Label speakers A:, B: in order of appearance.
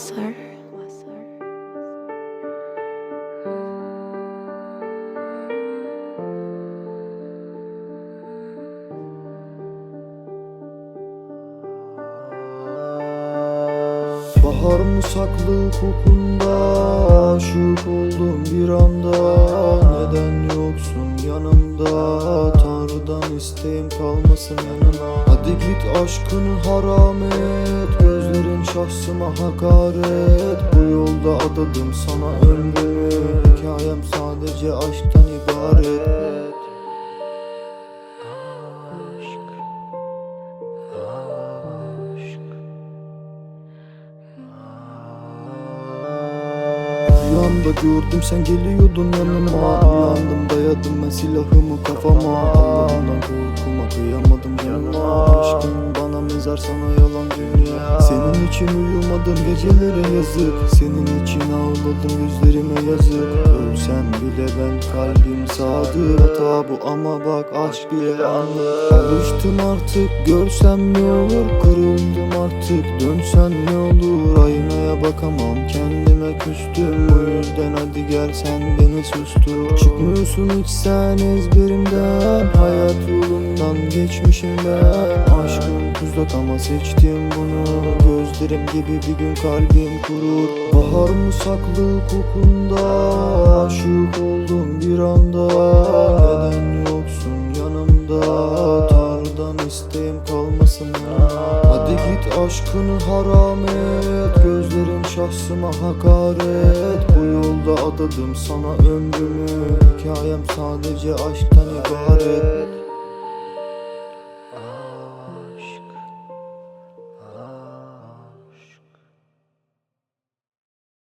A: basar
B: Bahar mı saklı kokunda Aşık oldum bir anda. Neden yoksun yanımda? Tanrıdan isteğim kalmasın yanına. Hadi git aşkını haram et Gözlerin şahsıma hakaret. Bu yolda adadım sana ömrümü. Hikayem sadece aşktan ibaret. Rüyamda gördüm sen geliyordun yanıma. Uyandım dayadım ben silahımı kafama Allah'ından korkuma kıyamadım canıma Aşkın bana mezar sana yalan dünya. Senin için uyumadım gecelere yazık. Senin için ağladım gözlerime yazık. Ölsem bile ben kalbim sadık. Hata bu ama bak aşk bile anlık. Alıştım artık görsem ne olur? Kırıldım artık. Dönsen ne olur? Aynaya bakamam kendime küstüm. O yüzden hadi gel sen beni sustur. Çıkmıyorsun hiç sen ezberimden Hayat yolundan geçmişim ben Aşkım tuzak ama seçtim bunu. Gözlerim gibi bir gün kalbim kurur. Bahar mı saklı kokunda. Aşık oldum bir anda. Neden yoksun yanımda? Tanrıdan isteğim kalmasın. Hadi git aşkını haram et. Gözlerin şahsıma hakaret. Bu yolda adadım sana ömrümü. Hikayem sadece aşktan ibaret